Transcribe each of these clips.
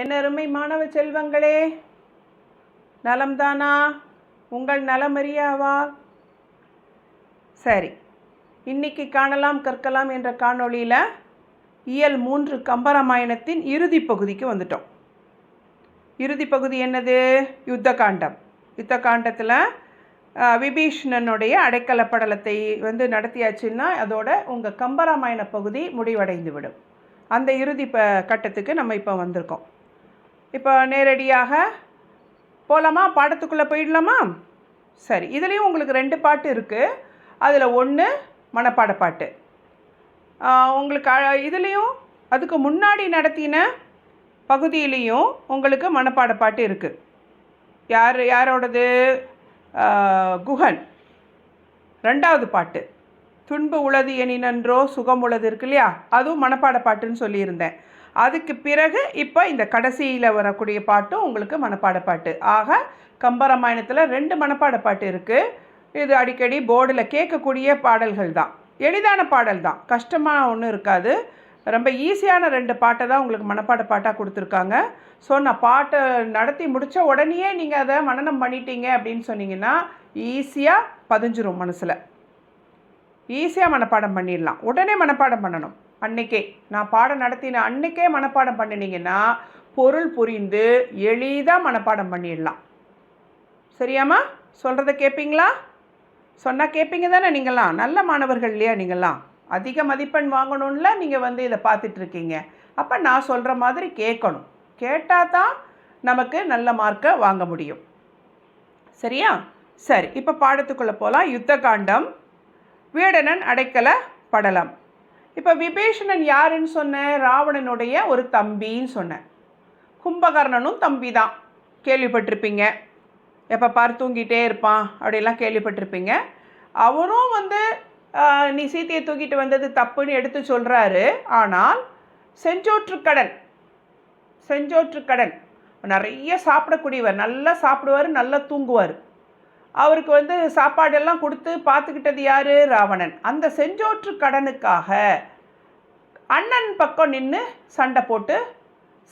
என் அருமை மாணவ செல்வங்களே நலம்தானா? உங்கள் நலமறியாவா சரி இன்னைக்கு காணலாம் கற்கலாம் என்ற காணொளியில் இயல் மூன்று கம்பராமாயணத்தின் இறுதி பகுதிக்கு வந்துட்டோம். இறுதி பகுதி என்னது? யுத்த காண்டம் யுத்த காண்டத்தில் விபீஷ்ணனுடைய அடைக்கல படலத்தை வந்து நடத்தியாச்சுன்னா அதோட உங்கள் கம்பராமாயண பகுதி முடிவடைந்து விடும் அந்த இறுதி ப கட்டத்துக்கு நம்ம இப்போ வந்திருக்கோம். இப்போ நேரடியாக போகலாமா பாடத்துக்குள்ளே போயிடலாமா? சரி இதுலேயும் உங்களுக்கு ரெண்டு பாட்டு இருக்குது அதில் ஒன்று மனப்பாட பாட்டு. உங்களுக்கு இதுலேயும் அதுக்கு முன்னாடி நடத்தின பகுதியிலையும் உங்களுக்கு மனப்பாட பாட்டு இருக்குது யார் யாரோடது? குஹன். ரெண்டாவது பாட்டு. துன்பு உளது எனினன்றோ சுகம் உளது இருக்கு இல்லையா? அதுவும் மனப்பாட பாட்டுன்னு சொல்லியிருந்தேன். அதுக்கு பிறகு இப்போ இந்த கடைசியில் வரக்கூடிய பாட்டும் உங்களுக்கு மனப்பாட பாட்டு. ஆக கம்பராமாயணத்தில் ரெண்டு மனப்பாட பாட்டு இருக்குது இது அடிக்கடி போர்டில் கேட்கக்கூடிய பாடல்கள் தான். எளிதான பாடல் தான். கஷ்டமாக ஒன்றும் இருக்காது. ரொம்ப ஈஸியான ரெண்டு பாட்டை தான் உங்களுக்கு மனப்பாட பாட்டாக கொடுத்துருக்காங்க. ஸோ நான் பாட்டை நடத்தி முடித்த உடனேயே நீங்கள் அதை மனனம் பண்ணிட்டீங்க அப்படின்னு சொன்னீங்கன்னா ஈஸியாக பதிஞ்சிரும் மனசில். ஈஸியாக மனப்பாடம் பண்ணிடலாம். உடனே மனப்பாடம் பண்ணணும். அன்னைக்கே. நான் பாடம் நடத்தின அன்னைக்கே மனப்பாடம் பண்ணினீங்கன்னா பொருள் புரிந்து எளிதாக மனப்பாடம் பண்ணிடலாம். சரியாம்மா? சொல்கிறத கேட்பீங்களா சொன்னால் கேட்பீங்க தானே நீங்களாம் நல்ல மாணவர்கள் இல்லையா நீங்களாம் அதிக மதிப்பெண் வாங்கணும்ல நீங்கள் வந்து இதை பார்த்துட்ருக்கீங்க. அப்போ நான் சொல்கிற மாதிரி கேட்கணும். கேட்டால் தான் நமக்கு நல்ல மார்க்கை வாங்க முடியும். சரியா? சரி இப்போ பாடத்துக்குள்ளே போகலாம் யுத்த காண்டம் வீடனன் அடைக்கல படலம் இப்போ விபீஷணன் யாருன்னு சொன்னேன் ராவணனுடைய ஒரு தம்பின்னு சொன்னேன் கும்பகர்ணனும் தம்பி தான் கேள்விப்பட்டிருப்பீங்க. எப்போ பார் தூங்கிட்டே இருப்பான் அப்படிலாம் கேள்விப்பட்டிருப்பீங்க. அவரும் வந்து நீ சீத்தையை தூக்கிட்டு வந்தது தப்புன்னு எடுத்து சொல்கிறாரு ஆனால் செஞ்சோற்றுக்கடன் செஞ்சோற்றுக்கடன் நிறைய சாப்பிடக்கூடியவர் நல்லா சாப்பிடுவார் நல்லா தூங்குவார். அவருக்கு வந்து சாப்பாடெல்லாம் கொடுத்து பார்த்துக்கிட்டது யார்? ராவணன். அந்த செஞ்சோற்று கடனுக்காக அண்ணன் பக்கம் நின்று சண்டை போட்டு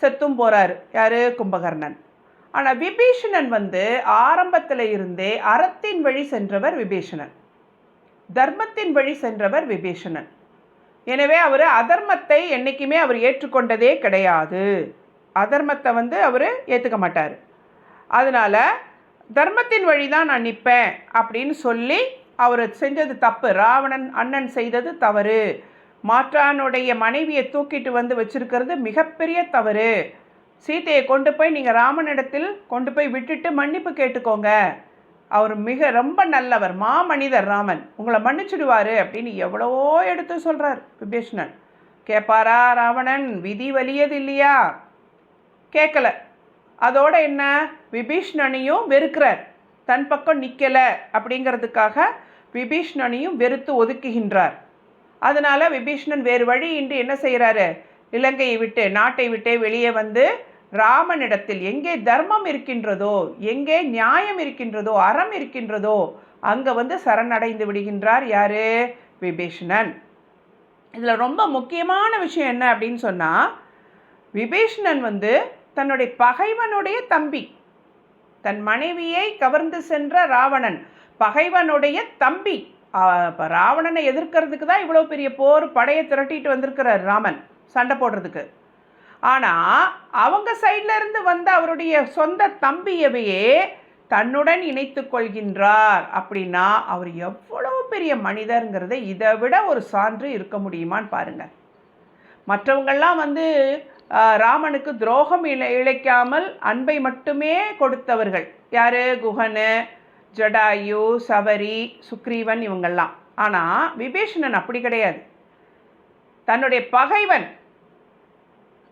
செத்தும் போகிறார் யார்? கும்பகர்ணன். ஆனால் விபீஷணன் வந்து ஆரம்பத்தில் இருந்தே அறத்தின் வழி சென்றவர் விபீஷணன். தர்மத்தின் வழி சென்றவர் விபீஷணன். எனவே அவர் அதர்மத்தை என்றைக்குமே அவர் ஏற்றுக்கொண்டதே கிடையாது. அதர்மத்தை வந்து அவர் ஏற்றுக்க மாட்டார். அதனால் தர்மத்தின் வழி தான் நான் நிற்பேன் அப்படின்னு சொல்லி அவர் செஞ்சது தப்பு. ராவணன் அண்ணன் செய்தது தவறு. மாற்றானுடைய மனைவியை தூக்கிட்டு வந்து வச்சிருக்கிறது மிகப்பெரிய தவறு. சீதையை கொண்டு போய் நீங்கள் ராமனிடத்தில் கொண்டு போய் விட்டுட்டு மன்னிப்பு கேட்டுக்கோங்க. அவர் மிக ரொம்ப நல்லவர் மாமனிதர் ராமன். உங்களை மன்னிச்சிடுவாரு அப்படின்னு எவ்வளவோ எடுத்து சொல்கிறார் விபீஷ்ணன். கேட்பாரா ராவணன் விதி வலியது இல்லையா கேட்கல அதோட என்ன? விபீஷ்ணனையும் வெறுக்கிறார். தன் பக்கம் நிற்கலை அப்படிங்கிறதுக்காக விபீஷ்ணனையும் வெறுத்து ஒதுக்குகின்றார். அதனால் விபீஷ்ணன் வேறு வழி இன்று என்ன செய்கிறாரு இலங்கையை விட்டு நாட்டை விட்டே வெளியே வந்து ராமனிடத்தில் எங்கே தர்மம் இருக்கின்றதோ எங்கே நியாயம் இருக்கின்றதோ அறம் இருக்கின்றதோ அங்கே வந்து சரணடைந்து விடுகின்றார் யாரு? விபீஷ்ணன். இதில் ரொம்ப முக்கியமான விஷயம் என்ன அப்படின்னு சொன்னால் விபீஷ்ணன் வந்து தன்னுடைய பகைவனுடைய தம்பி. தன் மனைவியை கவர்ந்து சென்ற ராவணன் பகைவனுடைய தம்பி. இப்போ ராவணனை எதிர்க்கிறதுக்கு தான் இவ்வளோ பெரிய போர் படையை திரட்டிட்டு வந்திருக்கிறார் ராமன் சண்டை போடுறதுக்கு. ஆனால் அவங்க சைடில் இருந்து வந்த அவருடைய சொந்த தம்பியவையே தன்னுடன் இணைத்து கொள்கின்றார். அப்படின்னா அவர் எவ்வளோ பெரிய மனிதருங்கிறத இதை விட ஒரு சான்று இருக்க முடியுமான்னு பாருங்கள் மற்றவங்கெல்லாம் வந்து ராமனுக்கு துரோகம் இழை இழைக்காமல் அன்பை மட்டுமே கொடுத்தவர்கள். யார்? குஹனு ஜடாயு சவரி சுக்ரீவன் இவங்கெல்லாம். ஆனால் விபீஷணன் அப்படி கிடையாது. தன்னுடைய பகைவன்.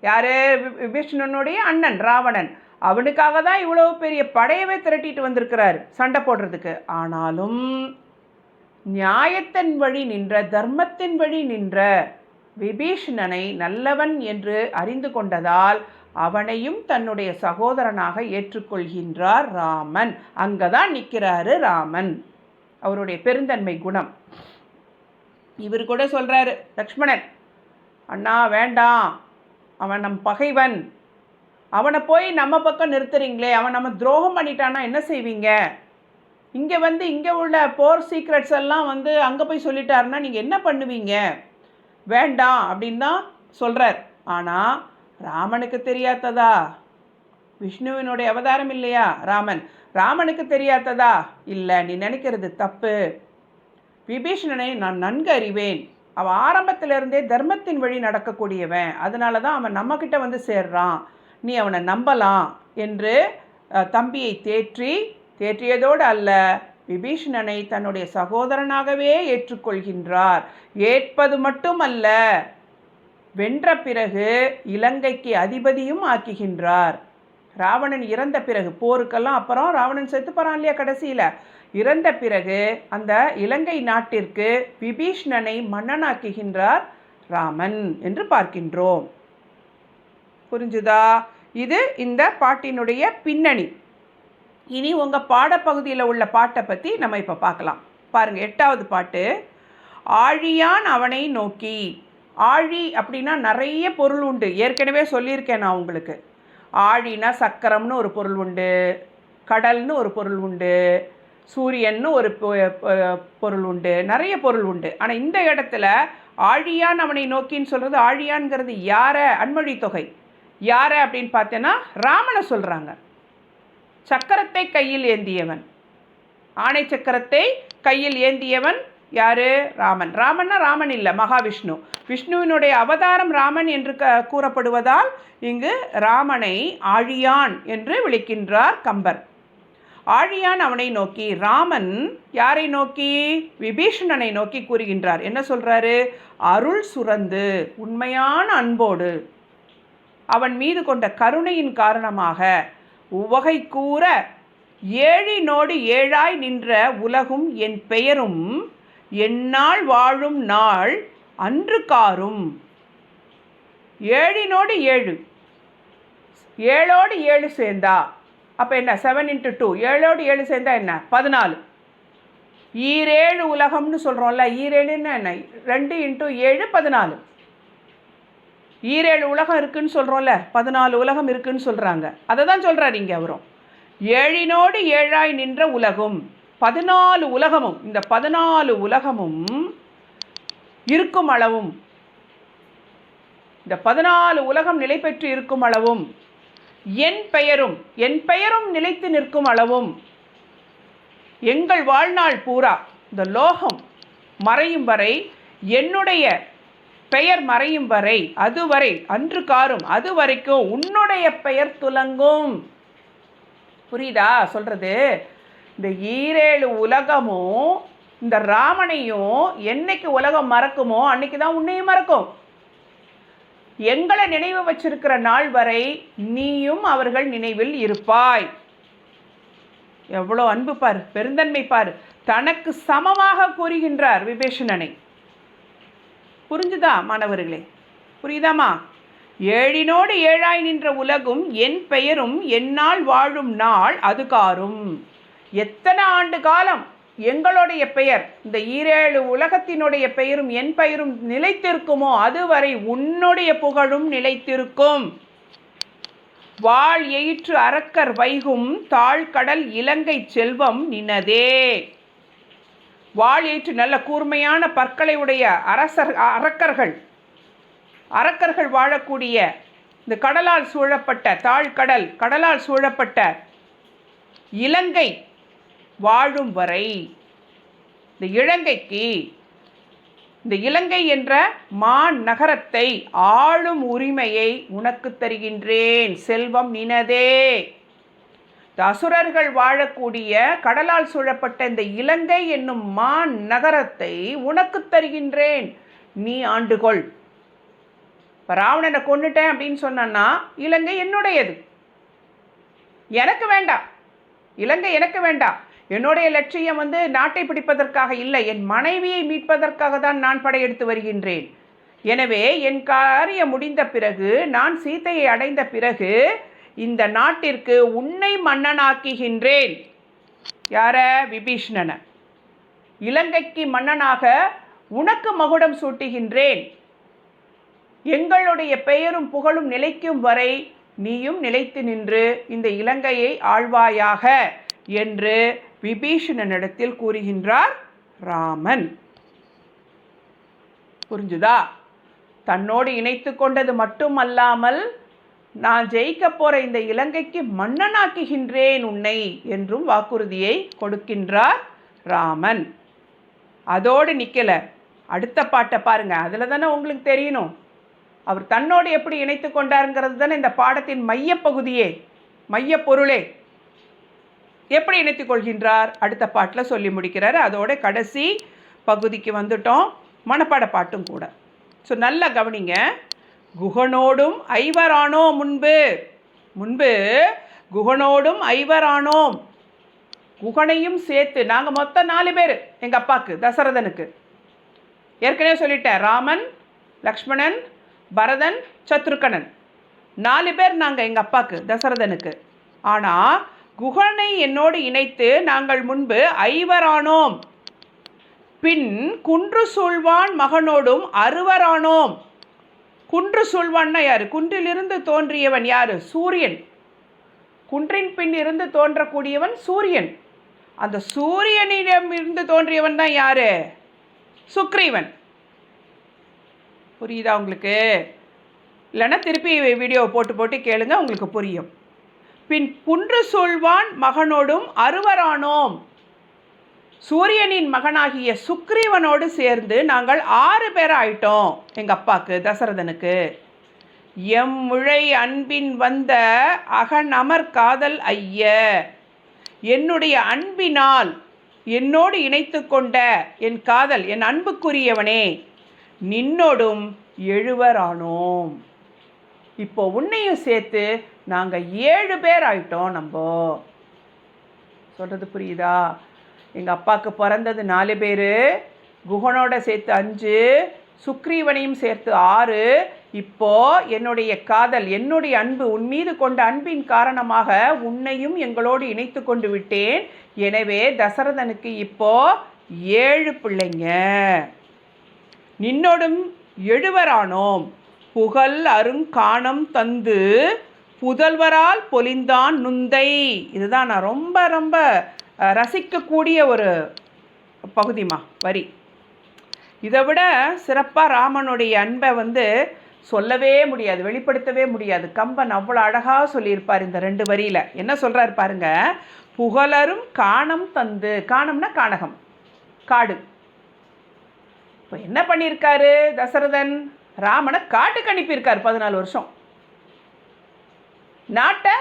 யார்? வி- விபீஷணனுடைய அண்ணன் ராவணன். அவனுக்காக தான் இவ்வளோ பெரிய படையவே திரட்டிட்டு வந்திருக்கிறார் சண்டை போடுறதுக்கு. ஆனாலும் நியாயத்தின் வழி நின்ற தர்மத்தின் வழி நின்ற விபீஷணனை நல்லவன் என்று அறிந்து கொண்டதால் அவனையும் தன்னுடைய சகோதரனாக ஏற்றுக்கொள்கின்றார் ராமன். அங்கே தான் நிற்கிறாரு ராமன். அவருடைய பெருந்தன்மை குணம். இவர் கூட சொல்கிறாரு லக்ஷ்மணன் அண்ணா வேண்டாம். அவன் நம் பகைவன். அவனை போய் நம்ம பக்கம் நிறுத்துறீங்களே. அவன் நம்ம துரோகம் பண்ணிட்டான்னா என்ன செய்வீங்க? இங்கே வந்து இங்கே உள்ள போர் சீக்ரெட்ஸ் எல்லாம் வந்து அங்கே போய் சொல்லிட்டாருன்னா நீங்கள் என்ன பண்ணுவீங்க? வேண்டாம். அப்படின்னு தான் சொல்கிறார் ஆனால் ராமனுக்கு தெரியாததா? விஷ்ணுவினுடைய அவதாரம் இல்லையா ராமன்? ராமனுக்கு தெரியாததா? இல்லை நீ நினைக்கிறது தப்பு. விபீஷணனை நான் நன்கு அறிவேன். அவன் ஆரம்பத்திலிருந்தே தர்மத்தின் வழி நடக்கக்கூடியவன். அதனால தான் அவன் நம்மக்கிட்ட வந்து சேர்றான். நீ அவனை நம்பலாம் என்று தம்பியை தேற்றி தேற்றியதோடு அல்ல விபீஷணனை தன்னுடைய சகோதரனாகவே ஏற்றுக்கொள்கின்றார். ஏற்பது மட்டுமல்ல வென்ற பிறகு இலங்கைக்கு அதிபதியும் ஆக்குகின்றார். ராவணன் இறந்த பிறகு போருக்கெல்லாம் அப்புறம் ராவணன் செத்து போகிறான் இல்லையா கடைசியில்? இறந்த பிறகு அந்த இலங்கை நாட்டிற்கு விபீஷ்ணனை மன்னனாக்குகின்றார் ராமன் என்று பார்க்கின்றோம். புரிஞ்சுதா? இது இந்த பாட்டினுடைய பின்னணி. இனி உங்கள் பாடப்பகுதியில் உள்ள பாட்டை பற்றி நம்ம இப்போ பார்க்கலாம். பாருங்கள் எட்டாவது பாட்டு. ஆழியான் அவனை நோக்கி. ஆழி அப்படின்னா நிறைய பொருள் உண்டு. ஏற்கனவே சொல்லியிருக்கேன் நான் உங்களுக்கு. ஆழினா சக்கரம்னு ஒரு பொருள் உண்டு. கடல்னு ஒரு பொருள் உண்டு. சூரியன்னு ஒரு பொ- பொருள் உண்டு. நிறைய பொருள் உண்டு. ஆனால் இந்த இடத்துல ஆழியான் அவனை நோக்கின்னு சொல்கிறது ஆழியான்ங்கிறது யார? அன்மொழி தொகை. யார அப்படின்னு பார்த்தேன்னா ராமனை சொல்கிறாங்க சக்கரத்தை கையில் ஏந்தியவன். ஆணை சக்கரத்தை கையில் ஏந்தியவன் யாரு? ராமன். ராமன்னா ராமன் இல்லை மகாவிஷ்ணு. விஷ்ணுவினுடைய அவதாரம் ராமன் என்று க கூறப்படுவதால் இங்கு ராமனை ஆழியான் என்று விളിக்கின்றார் கம்பர். ஆழியான் அவனை நோக்கி ராமன் யாரை நோக்கி? விபீஷணனை நோக்கி கூறுகின்றார். என்ன சொல்கிறாரு அருள் சுரந்து உண்மையான அன்போடு. அவன் மீது கொண்ட கருணையின் காரணமாக உவகை கூற ஏழினோடு ஏழாய் நின்ற உலகும் என் பெயரும் எந்நாள் வாழும் நாள் அன்று காரும். ஏழினோடு ஏழு. ஏழோடு ஏழு சேர்ந்தா அப்போ என்ன செவன் இன்ட்டு டூ ஏழோடு ஏழு சேர்ந்தா என்ன பதினாலு. ஈரேழு உலகம்னு சொல்கிறோம்ல ஈரேழுன்னா என்ன ரெண்டு இன்ட்டு ஏழு பதினாலு. ஈரேழு உலகம் இருக்குன்னு சொல்கிறோம்ல பதினாலு உலகம் இருக்குதுன்னு சொல்கிறாங்க அதை தான் சொல்கிறார் இங்கே அவரும். ஏழினோடு ஏழாய் நின்ற உலகம். பதினாலு உலகமும் இந்த பதினாலு உலகமும் இருக்கும் அளவும் இந்த பதினாலு உலகம் நிலை பெற்று இருக்கும் அளவும் என் பெயரும் என் பெயரும் நிலைத்து நிற்கும் அளவும் எங்கள் வாழ்நாள் பூரா இந்த லோகம் மறையும் வரை என்னுடைய பெயர் மறையும் வரை அதுவரை அன்று காரும் அது வரைக்கும் உன்னுடைய பெயர் துலங்கும். புரியுதா சொல்கிறது இந்த ஈரேழு உலகமும் இந்த ராமனையும் என்னைக்கு உலகம் மறக்குமோ அன்னைக்கு தான் உன்னையும் மறக்கும். எங்களை நினைவு வச்சிருக்கிற நாள் வரை நீயும் அவர்கள் நினைவில் இருப்பாய். எவ்வளோ அன்பு பார் பெருந்தன்மை பார். தனக்கு சமமாக கூறுகின்றார் விபேஷணனை. புரிஞ்சுதா மாணவர்களே? புரியுதாமா ஏழினோடு ஏழாய் நின்ற உலகும் என் பெயரும் என்னால் வாழும் நாள் அது காரும். எத்தனை ஆண்டு காலம் எங்களுடைய பெயர் இந்த ஈரேழு உலகத்தினுடைய பெயரும் என் பெயரும் நிலைத்திருக்குமோ அதுவரை உன்னுடைய புகழும் நிலைத்திருக்கும். வாழ் எயிற்று அரக்கர் வைகும் தாழ்கடல் இலங்கை செல்வம் நினதே. வாழ் எயிற்று நல்ல கூர்மையான பற்களை உடைய அரசர் அரக்கர்கள் அரக்கர்கள் வாழக்கூடிய இந்த கடலால் சூழப்பட்ட தாழ்கடல் கடலால் சூழப்பட்ட இலங்கை வாழும் வரை. இந்த இலங்கைக்கு இந்த இலங்கை என்ற மான் நகரத்தை ஆளும் உரிமையை உனக்கு தருகின்றேன் செல்வம் நினதே. இந்த அசுரர்கள் வாழக்கூடிய கடலால் சூழப்பட்ட இந்த இலங்கை என்னும் மான் நகரத்தை உனக்கு தருகின்றேன் நீ ஆண்டுகொள் இப்போ ராவணனை கொண்டுட்டேன் அப்படின்னு சொன்னான்னா இலங்கை என்னுடையது. எனக்கு வேண்டாம். இலங்கை எனக்கு வேண்டாம். என்னுடைய லட்சியம் வந்து நாட்டை பிடிப்பதற்காக இல்லை என் மனைவியை மீட்பதற்காக தான் நான் படையெடுத்து வருகின்றேன். எனவே என் காரியம் முடிந்த பிறகு நான் சீத்தையை அடைந்த பிறகு இந்த நாட்டிற்கு உன்னை மன்னனாக்குகின்றேன். யார? விபீஷ்ணனை. இலங்கைக்கு மன்னனாக உனக்கு மகுடம் சூட்டுகின்றேன். எங்களுடைய பெயரும் புகழும் நிலைக்கும் வரை நீயும் நிலைத்து நின்று இந்த இலங்கையை ஆழ்வாயாக என்று விபீஷணனிடத்தில் கூறுகின்றார் ராமன். புரிஞ்சுதா? தன்னோடு இணைத்து கொண்டது மட்டுமல்லாமல் நான் ஜெயிக்க போற இந்த இலங்கைக்கு மன்னனாக்குகின்றேன் உன்னை என்றும் வாக்குறுதியை கொடுக்கின்றார் ராமன். அதோடு நிற்கல அடுத்த பாட்டை பாருங்க. அதில் தானே உங்களுக்கு தெரியணும். அவர் தன்னோடு எப்படி இணைத்து கொண்டாருங்கிறது தானே இந்த பாடத்தின் மையப்பகுதியே மையப்பொருளே எப்படி இணைத்து கொள்கின்றார்? அடுத்த பாட்டில் சொல்லி முடிக்கிறார். அதோட கடைசி பகுதிக்கு வந்துட்டோம். மனப்பாட பாட்டும் கூட. ஸோ நல்லா கவனிங்க. குகனோடும் ஐவரானோம் முன்பு. முன்பு குகனோடும் ஐவரானோம் குகனையும் சேர்த்து நாங்கள் மொத்தம் நாலு பேர் எங்கள் அப்பாவுக்கு தசரதனுக்கு. ஏற்கனவே சொல்லிட்டேன் ராமன் லக்ஷ்மணன் பரதன் சத்ருக்கணன். நாலு பேர் நாங்கள் எங்கள் அப்பாவுக்கு தசரதனுக்கு. ஆனால் குகனை என்னோடு இணைத்து நாங்கள் முன்பு ஐவரானோம். பின் குன்று சூழ்வான் மகனோடும் அறுவரானோம். குன்று சூழ்வான்னா யார்? குன்றிலிருந்து தோன்றியவன் யார்? சூரியன். குன்றின் பின் இருந்து தோன்றக்கூடியவன் சூரியன். அந்த சூரியனிடம் இருந்து தோன்றியவன் தான் யார்? சுக்ரீவன். புரியுதா உங்களுக்கு? இல்லைன்னா திருப்பி வீடியோ போட்டு போட்டு கேளுங்க உங்களுக்கு புரியும். பின் குன்று சொல்வான் மகனோடும் அறுவரானோம் சூரியனின் மகனாகிய சுக்ரீவனோடு சேர்ந்து நாங்கள் ஆறு பேர் ஆயிட்டோம். எங்கள் அப்பாவுக்கு தசரதனுக்கு. எம் முழை அன்பின் வந்த அகநமர் காதல் ஐய. என்னுடைய அன்பினால் என்னோடு இணைத்து கொண்ட என் காதல் என் அன்புக்குரியவனே நின்னோடும் எழுவரானோம். இப்போ உன்னையும் சேர்த்து நாங்கள் ஏழு பேர் ஆயிட்டோம் நம்ம. சொல்கிறது புரியுதா? எங்கள் அப்பாவுக்கு பிறந்தது நாலு பேர் குகனோட சேர்த்து அஞ்சு சுக்ரீவனையும் சேர்த்து ஆறு. இப்போ என்னுடைய காதல் என்னுடைய அன்பு உன் மீது கொண்ட அன்பின் காரணமாக உன்னையும் எங்களோடு இணைத்து கொண்டு விட்டேன். எனவே தசரதனுக்கு இப்போ ஏழு பிள்ளைங்க. நின்னோடும் எழுவரானோம். புகழ் அருங்காணம் தந்து புதல்வரால் பொலிந்தான் நுந்தை. இதுதான் நான் ரொம்ப ரொம்ப ரசிக்கக்கூடிய ஒரு பகுதிமா வரி. இதை விட சிறப்பாக ராமனுடைய அன்பை வந்து சொல்லவே முடியாது வெளிப்படுத்தவே முடியாது. கம்பன் அவ்வளோ அழகாக சொல்லியிருப்பார் இந்த ரெண்டு வரியில். என்ன சொல்கிறார் பாருங்க? புகழரும் காணம் தந்து. காணம்னா கானகம். காடு. இப்போ என்ன பண்ணியிருக்காரு தசரதன்? ராமனை காட்டுக்கு அனுப்பியிருக்கார் பதினாலு வருஷம். நாட்டை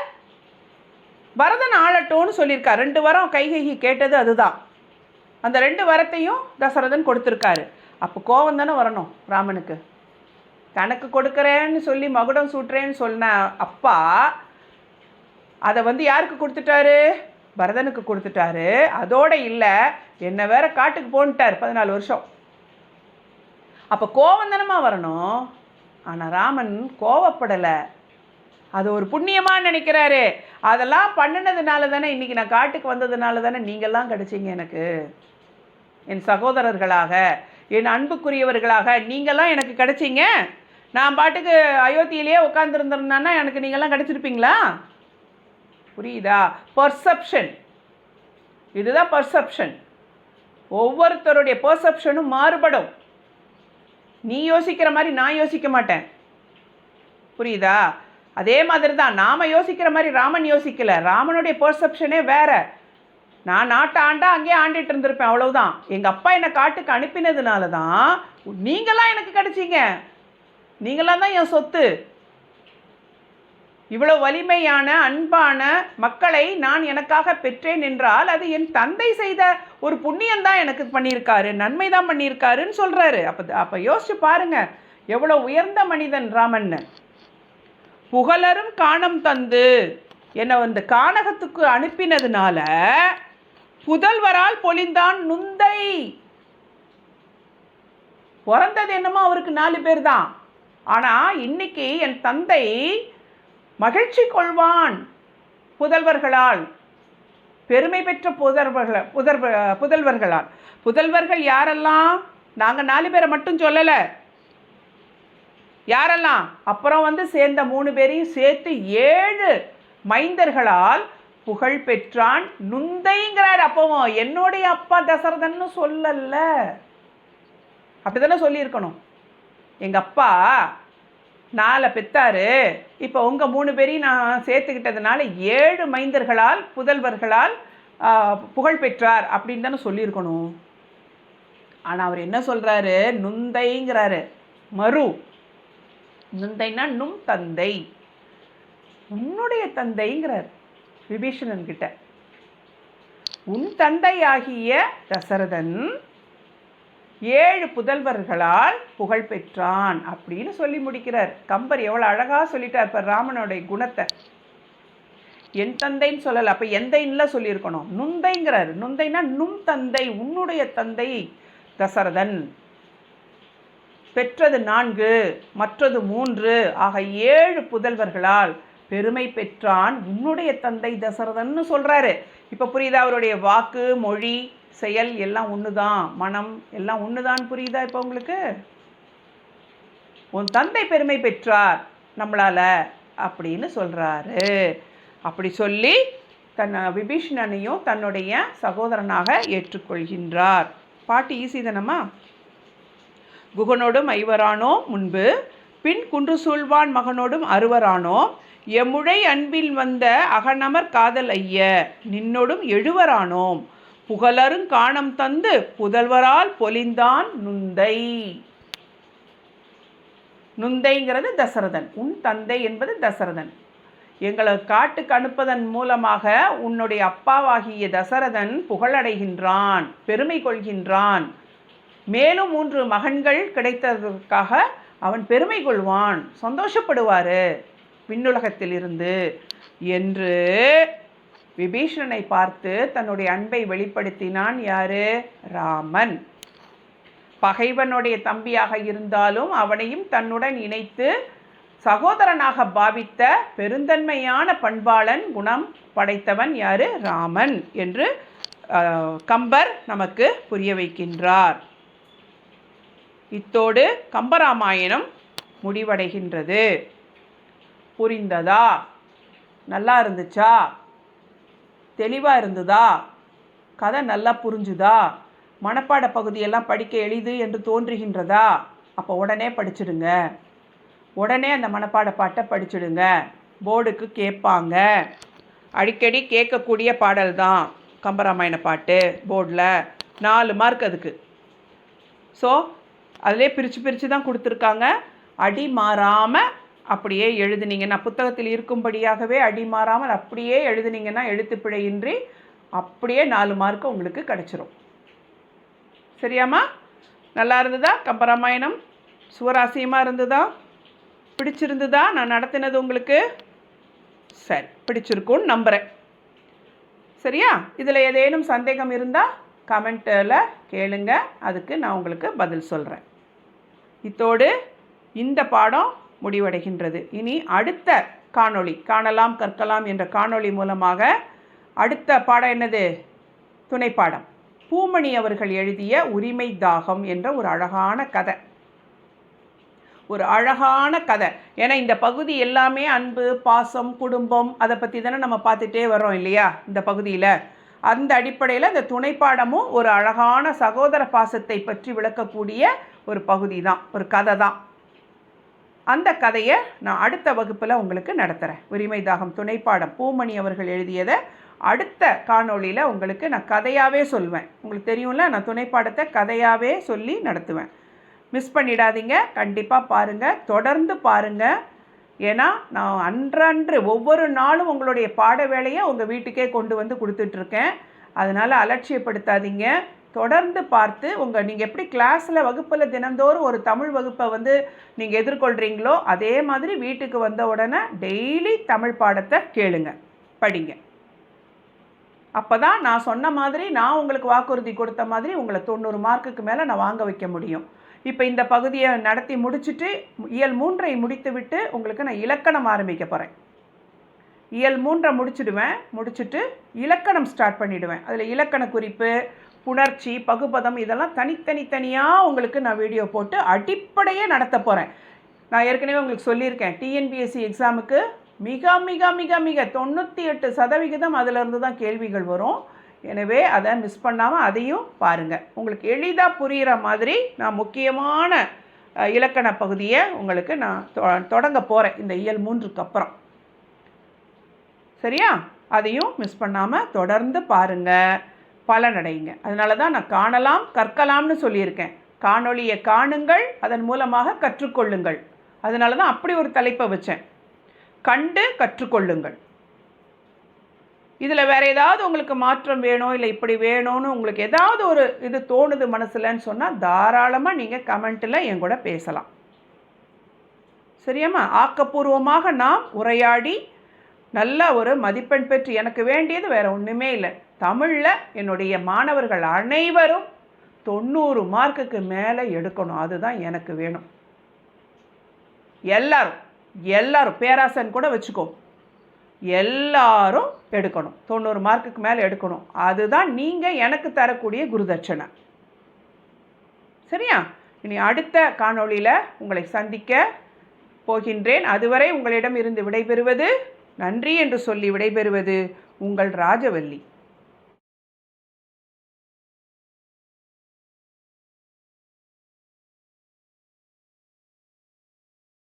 பரதன் ஆளட்டோன்னு சொல்லியிருக்கார். ரெண்டு வரம் கைகை கேட்டது அதுதான். அந்த ரெண்டு வரத்தையும் தசரதன் கொடுத்துருக்காரு. அப்போ கோவம் தானே வரணும் ராமனுக்கு. தனக்கு கொடுக்குறேன்னு சொல்லி மகுடம் சூட்டுறேன்னு சொன்ன அப்பா அதை வந்து யாருக்கு கொடுத்துட்டாரு? பரதனுக்கு கொடுத்துட்டாரு. அதோடு இல்லை என்ன வேற காட்டுக்கு போன்ட்டார் பதினாலு வருஷம். அப்போ கோவம் தானமா வரணும். ஆனால் ராமன் கோவப்படலை. அது ஒரு புண்ணியமாக நினைக்கிறாரு. அதெல்லாம் பண்ணினதுனால தானே இன்றைக்கி நான் காட்டுக்கு வந்ததுனால தானே நீங்கள்லாம் கிடச்சிங்க எனக்கு. என் சகோதரர்களாக என் அன்புக்குரியவர்களாக நீங்கள்லாம் எனக்கு கிடச்சிங்க. நான் பாட்டுக்கு அயோத்தியிலேயே உட்காந்துருந்துருந்தேன்னா எனக்கு நீங்கள்லாம் கிடச்சிருப்பீங்களா? புரியுதா? பர்செப்ஷன் இதுதான் பர்செப்ஷன் ஒவ்வொருத்தருடைய பர்செப்ஷனும் மாறுபடும். நீ யோசிக்கிற மாதிரி நான் யோசிக்க மாட்டேன். புரியுதா? அதே மாதிரி தான் நாம் யோசிக்கிற மாதிரி ராமன் யோசிக்கல. ராமனுடைய பர்செப்ஷனே வேறு. நான் நாட்டை ஆண்டா அங்கேயே ஆண்டிட்டு இருந்திருப்பேன் அவ்வளவுதான். எங்கள் அப்பா என்னை காட்டுக்கு அனுப்பினதுனால தான் நீங்களாம் எனக்கு கிடச்சிங்க. நீங்களாம் தான் என் சொத்து. இவ்வளோ வலிமையான அன்பான மக்களை நான் எனக்காக பெற்றேன் என்றால் அது என் தந்தை செய்த ஒரு புண்ணியம்தான் எனக்கு பண்ணியிருக்காரு நன்மை தான் பண்ணியிருக்காருன்னு சொல்கிறாரு அப்போ அப்போ யோசிச்சு பாருங்க எவ்வளோ உயர்ந்த மனிதன் ராமன்னு புகழரும் காணம் தந்து என்னை வந்து கானகத்துக்கு அனுப்பினதுனால புதல்வரால் பொழிந்தான் நுந்தை. பிறந்தது என்னமோ அவருக்கு நாலு பேர் தான் ஆனால் இன்னைக்கு என் தந்தை மகிழ்ச்சி கொள்வான் புதல்வர்களால். பெருமை பெற்ற புதல்வர்கள் புதர் புதல்வர்களால். புதல்வர்கள் யாரெல்லாம்? நாங்கள் நாலு பேரை மட்டும் சொல்லலை. யாரெல்லாம்? அப்புறம் வந்து சேர்ந்த மூணு பேரையும் சேர்த்து ஏழு மைந்தர்களால் புகழ் பெற்றான் நுந்தைங்கிறார் அப்பவும். என்னுடைய அப்பா தசரதன்னு சொல்லல. அப்படிதானே சொல்லியிருக்கணும். எங்கள் அப்பா நாலு பெத்தாரு. இப்போ உங்கள் மூணு பேரையும் நான் சேர்த்துக்கிட்டதுனால ஏழு மைந்தர்களால் புதல்வர்களால் புகழ் பெற்றார் அப்படின்னு தானே சொல்லியிருக்கணும். ஆனால் அவர் என்ன சொல்கிறாரு நுந்தைங்கிறாரு. மறு. நுந்தைன்னா நும் தந்தை. உன்னுடைய தந்தைங்கிறார் விபீஷணன் கிட்ட உன் தந்தையாகிய தசரதன் ஏழு புதல்வர்களால் புகழ் பெற்றான் அப்படின்னு சொல்லி முடிக்கிறார். கம்பர் எவ்வளோ அழகாக சொல்லிட்டார் இப்போ ராமனுடைய குணத்தை. என் தந்தைன்னு சொல்லலை அப்போ எந்தைன்னுல சொல்லியிருக்கணும். நுந்தைங்கிறார். நுந்தைனா நும் தந்தை உன்னுடைய தந்தை தசரதன். பெற்றது நான்கு மற்றது மூன்று. ஆக ஏழு புதல்வர்களால் பெருமை பெற்றான் உன்னுடைய தந்தை தசரதன்னு சொல்கிறாரு இப்போ புரியுதா? அவருடைய வாக்கு மொழி செயல் எல்லாம் ஒன்று தான் மனம் எல்லாம் ஒண்ணுதான் புரியுதா இப்போ உங்களுக்கு? உன் தந்தை பெருமை பெற்றார் நம்மளால் அப்படின்னு சொல்கிறாரு அப்படி சொல்லி தன் விபீஷணனையும் தன்னுடைய சகோதரனாக ஏற்றுக்கொள்கின்றார். பாட்டு ஈஸி தானம்மா? குகனோடும் ஐவரானோ முன்பு பின் குன்று சூழ்வான் மகனோடும் அறுவரானோ எம்முழை அன்பில் வந்த அகநமர் காதல் ஐய நின்னோடும் எழுவரானோம். புகழருங் காணம் தந்து புதல்வரால் பொலிந்தான் நுந்தை. நுந்தைங்கிறது தசரதன். உன் தந்தை என்பது தசரதன். எங்களை காட்டுக்கு அனுப்பதன் மூலமாக உன்னுடைய அப்பாவாகிய தசரதன் புகழடைகின்றான் பெருமை கொள்கின்றான். மேலும் மூன்று மகன்கள் கிடைத்ததற்காக அவன் பெருமை கொள்வான். சந்தோஷப்படுவார். விண்ணுலகத்திலிருந்து. என்று விபீஷணனை பார்த்து தன்னுடைய அன்பை வெளிப்படுத்தினான் யாரு? ராமன். பகைவனுடைய தம்பியாக இருந்தாலும் அவனையும் தன்னுடன் இணைத்து சகோதரனாக பாவித்த பெருந்தன்மையான பண்பாளன் குணம் படைத்தவன் யாரு? ராமன் என்று கம்பர் நமக்கு புரிய வைக்கின்றார். இத்தோடு கம்பராமாயணம் முடிவடைகின்றது. புரிந்ததா? நல்லா இருந்துச்சா? தெளிவாக இருந்ததா? கதை நல்லா புரிஞ்சுதா? மனப்பாட பகுதியெல்லாம் படிக்க எளிது என்று தோன்றுகின்றதா? அப்போ உடனே படிச்சிடுங்க. உடனே அந்த மனப்பாட பாட்டை படிச்சிடுங்க. போர்டுக்கு கேட்பாங்க. அடிக்கடி கேட்கக்கூடிய பாடல் தான் கம்பராமாயண பாட்டு போர்டில் நாலு மார்க் அதுக்கு. ஸோ அதிலே பிரித்து பிரித்து தான் கொடுத்துருக்காங்க. அடி மாறாமல் அப்படியே எழுதுனீங்கன்னா புத்தகத்தில் இருக்கும்படியாகவே அடி மாறாமல் அப்படியே எழுதுனீங்கன்னா எழுத்துப்பிழையின்றி அப்படியே நாலு மார்க்கு உங்களுக்கு கிடச்சிரும். சரியாம்மா? நல்லா இருந்ததா? கம்பராமாயணம்? சுவராசியமாக இருந்ததா? பிடிச்சிருந்ததா? நான் நடத்தினது உங்களுக்கு? சரி பிடிச்சிருக்கும்னு நம்புகிறேன் சரியா? இதில் ஏதேனும் சந்தேகம் இருந்தால் கமெண்ட்டில் கேளுங்க. அதுக்கு நான் உங்களுக்கு பதில் சொல்கிறேன் இத்தோடு இந்த பாடம் முடிவடைகின்றது. இனி அடுத்த காணொளி காணலாம் கற்கலாம் என்ற காணொளி மூலமாக அடுத்த பாடம் என்னது? துணைப்பாடம் பூமணி அவர்கள் எழுதிய உரிமை தாகம் என்ற ஒரு அழகான கதை. ஒரு அழகான கதை. ஏன்னா இந்த பகுதி எல்லாமே அன்பு பாசம் குடும்பம் அதை பற்றி தானே நம்ம பார்த்துட்டே வரோம் இல்லையா? இந்த பகுதியில். அந்த அடிப்படையில் இந்த துணைப்பாடமும் ஒரு அழகான சகோதர பாசத்தை பற்றி விளக்கக்கூடிய ஒரு பகுதி தான். ஒரு கதை தான். அந்த கதையை நான் அடுத்த வகுப்பில் உங்களுக்கு நடத்துகிறேன் உரிமை தாகம் துணைப்பாடம் பூமணி அவர்கள் எழுதியதை அடுத்த காணொளியில் உங்களுக்கு நான் கதையாகவே சொல்வேன். உங்களுக்கு தெரியும்ல நான் துணைப்பாடத்தை கதையாகவே சொல்லி நடத்துவேன். மிஸ் பண்ணிடாதீங்க. கண்டிப்பாக பாருங்கள் தொடர்ந்து பாருங்கள் ஏன்னா நான் அன்றன்று ஒவ்வொரு நாளும் உங்களுடைய பாட வேலையை உங்கள் வீட்டுக்கே கொண்டு வந்து கொடுத்துட்ருக்கேன் அதனால் அலட்சியப்படுத்தாதீங்க. தொடர்ந்து பார்த்து உங்கள் நீங்கள் எப்படி கிளாஸில் வகுப்பில் தினந்தோறும் ஒரு தமிழ் வகுப்பை வந்து நீங்கள் எதிர்கொள்கிறீங்களோ அதே மாதிரி வீட்டுக்கு வந்த உடனே டெய்லி தமிழ் பாடத்தை கேளுங்க படிங்க. அப்போ தான் நான் சொன்ன மாதிரி நான் உங்களுக்கு வாக்குறுதி கொடுத்த மாதிரி உங்களை தொண்ணூறு மார்க்குக்கு மேலே நான் வாங்க வைக்க முடியும். இப்போ இந்த பகுதியை நடத்தி முடிச்சுட்டு இயல் மூன்றை முடித்துவிட்டு உங்களுக்கு நான் இலக்கணம் ஆரம்பிக்க போகிறேன் இயல் மூன்றை முடிச்சிடுவேன் முடிச்சுட்டு இலக்கணம் ஸ்டார்ட் பண்ணிவிடுவேன் அதில் இலக்கண குறிப்பு புணர்ச்சி பகுபதம் இதெல்லாம் தனித்தனி தனியாக உங்களுக்கு நான் வீடியோ போட்டு அடிப்படையே நடத்த போகிறேன் நான் ஏற்கனவே உங்களுக்கு சொல்லியிருக்கேன். டிஎன்பிஎஸ்சி எக்ஸாமுக்கு மிக மிக மிக மிக தொண்ணூற்றி எட்டு சதவிகிதம் அதிலிருந்து தான் கேள்விகள் வரும். எனவே அதை மிஸ் பண்ணாமல் அதையும் பாருங்கள் உங்களுக்கு எளிதாக புரிகிற மாதிரி நான் முக்கியமான இலக்கண பகுதியை உங்களுக்கு நான் தொ- தொடங்க போகிறேன் இந்த இயல் மூன்றுக்கு அப்புறம். சரியா? அதையும் மிஸ் பண்ணாமல் தொடர்ந்து பாருங்கள் பலனடைங்க அதனால தான் நான் காணலாம் கற்கலாம்னு சொல்லியிருக்கேன். காணொளியை காணுங்கள் அதன் மூலமாக கற்றுக்கொள்ளுங்கள். அதனால தான் அப்படி ஒரு தலைப்பை வச்சேன். கண்டு கற்றுக்கொள்ளுங்கள். இதில் வேறு ஏதாவது உங்களுக்கு மாற்றம் வேணும் இல்லை இப்படி வேணும்னு உங்களுக்கு ஏதாவது ஒரு இது தோணுது மனசில்ன்னு சொன்னால் தாராளமாக நீங்கள் கமெண்ட்டில் என் கூட பேசலாம். சரியாம்மா? ஆக்கப்பூர்வமாக நாம் உரையாடி நல்ல ஒரு மதிப்பெண் பெற்று எனக்கு வேண்டியது வேறு ஒன்றுமே இல்லை. தமிழில் என்னுடைய மாணவர்கள் அனைவரும் தொண்ணூறு மார்க்குக்கு மேலே எடுக்கணும். அதுதான் எனக்கு வேணும். எல்லாரும் எல்லாரும் பேராசன் கூட வச்சுக்கோ. எல்லாரும் எடுக்கணும். தொண்ணூறு மார்க்குக்கு மேலே எடுக்கணும். அதுதான் நீங்கள் எனக்கு தரக்கூடிய குருதட்சணை. சரியா? இனி அடுத்த காணொளியில் உங்களை சந்திக்க போகின்றேன். அதுவரை உங்களிடம் இருந்து விடைபெறுவது நன்றி என்று சொல்லி விடைபெறுவது உங்கள் ராஜவல்லி.